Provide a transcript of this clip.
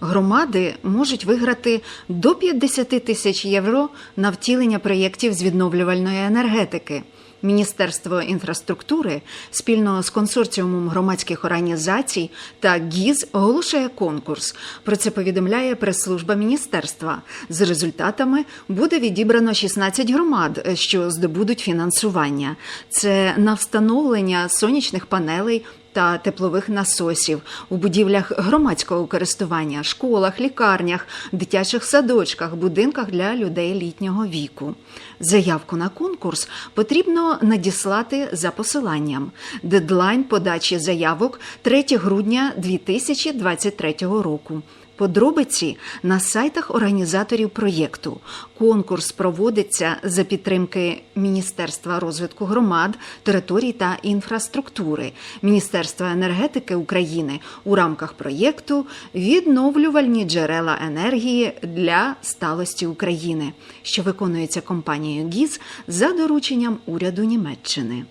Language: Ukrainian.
Громади можуть виграти до 50 тисяч євро на втілення проєктів з відновлювальної енергетики. Міністерство інфраструктури спільно з консорціумом громадських організацій та ГІЗ оголошує конкурс. Про це повідомляє прес-служба міністерства. З результатами буде відібрано 16 громад, що здобудуть фінансування. Це на встановлення сонячних панелей та теплових насосів у будівлях громадського користування, школах, лікарнях, дитячих садочках, будинках для людей літнього віку. Заявку на конкурс потрібно надіслати за посиланням. Дедлайн подачі заявок 3 грудня 2023 року. Подробиці на сайтах організаторів проєкту. Конкурс проводиться за підтримки Міністерства розвитку громад, територій та інфраструктури, Міністерства енергетики України у рамках проєкту Відновлювальні джерела енергії для сталості України, що виконується компанією ГІЗ за дорученням уряду Німеччини.